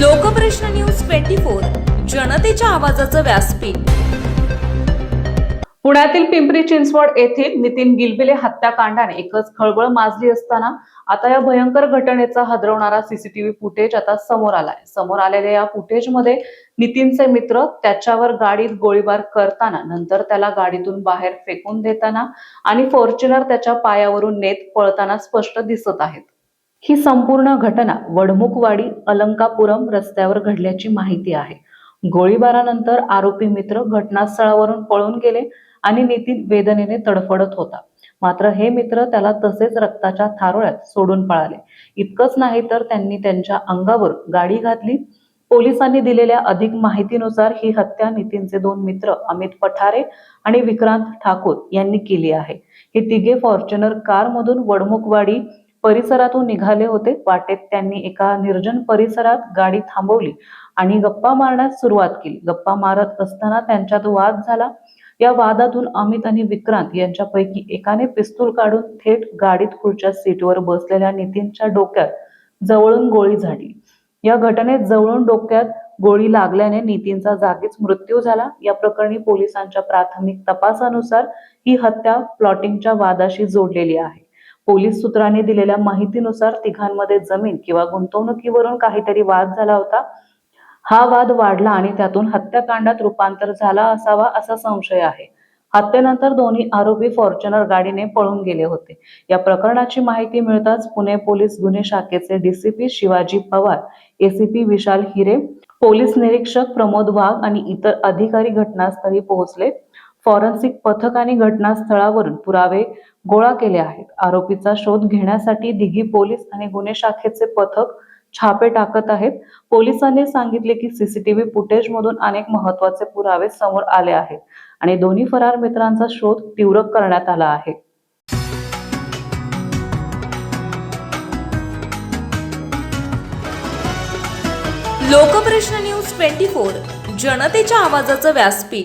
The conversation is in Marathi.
लोकप्रश्न न्यूज ट्वेंटी फोर जनतेच्या आवाजाचं व्यासपीठ. पुण्यातील पिंपरी चिंचवड येथील नितीन गिलबिले हत्याकांडाने एकच खळबळ माजली असताना आता या भयंकर घटनेचा हदरवणारा सीसीटीव्ही फुटेज आता समोर आलाय. समोर आलेल्या या फुटेजमध्ये नितीनचे मित्र त्याच्यावर गाडीत गोळीबार करताना नंतर त्याला गाडीतून बाहेर फेकून देताना आणि फॉर्च्युनर त्याच्या पायावरून नेत पळताना स्पष्ट दिसत आहेत. ही संपूर्ण घटना वडमुखवाडी अलंकापुरम रस्त्यावर घडल्याची माहिती आहे. गोळीबारानंतर आरोपी मित्र घटनास्थळावरून पळून गेले आणि नितीन वेदनेने तडफडत होता. मात्र हे मित्र त्याला तसेच रक्ताच्या थारोळ्यात सोडून पळाले. इतकंच नाही तर त्यांनी त्यांच्या अंगावर गाडी घातली. पोलिसांनी दिलेल्या अधिक माहितीनुसार ही हत्या नितीनचे दोन मित्र अमित पठारे आणि विक्रांत ठाकूर यांनी केली आहे. हे तिघे फॉर्च्युनर कारमधून वडमुखवाडी परिसरातून निघाले होते. वाटेत त्यांनी एका निर्जन परिसरात गाडी थांबवली आणि गप्पा मारण्यास सुरुवात केली. गप्पा मारत असताना त्यांच्यात वाद झाला. या वादातून अमित आणि विक्रांत यांच्यापैकी एकाने पिस्तूल काढून थेट गाडीत खुर्च्या सीटवर बसलेल्या नितीनच्या डोक्यात जवळून गोळी झाडली. या घटनेत जवळून डोक्यात गोळी लागल्याने नितीनचा जागीच मृत्यू झाला. या प्रकरणी पोलिसांच्या प्राथमिक तपासानुसार ही हत्या प्लॉटिंगच्या वादाशी जोडलेली आहे. पोलीस सूत्रांनी दिलेल्या माहितीनुसार तिघांमध्ये जमीन किंवा गुंतवणुकीवरून काहीतरी वाद झाला होता. हा वाद वाढला आणि त्यातून हत्याकांडात रूपांतर झाला असावा असा संशय आहे. हत्येनंतर दोन्ही आरोपी फॉर्च्युनर गाडीने पळून गेले होते. या प्रकरणाची माहिती मिळताच पुणे पोलीस गुन्हे शाखेचे DCP Shivaji Pawar ACP Vishal Hire police निरीक्षक प्रमोद वाघ आणि इतर अधिकारी घटनास्थळी पोहोचले. फॉरेन्सिक पथक आणि घटनास्थळावरून पुरावे गोळा केले आहेत. आरोपीचा शोध घेण्यासाठी दिघी पोलीस आणि गुन्हे शाखेचे पथक छापे टाकत आहेत. पोलिसांनी सांगितले की सीसीटीव्ही फुटेज मधून अनेक महत्त्वाचे पुरावे समोर आले आहेत आणि दोन्ही फरार मित्रांचा शोध तीव्र करण्यात आला आहे. लोकप्रश्न न्यूज ट्वेंटी फोर जनतेच्या आवाजाचं व्यासपीठ.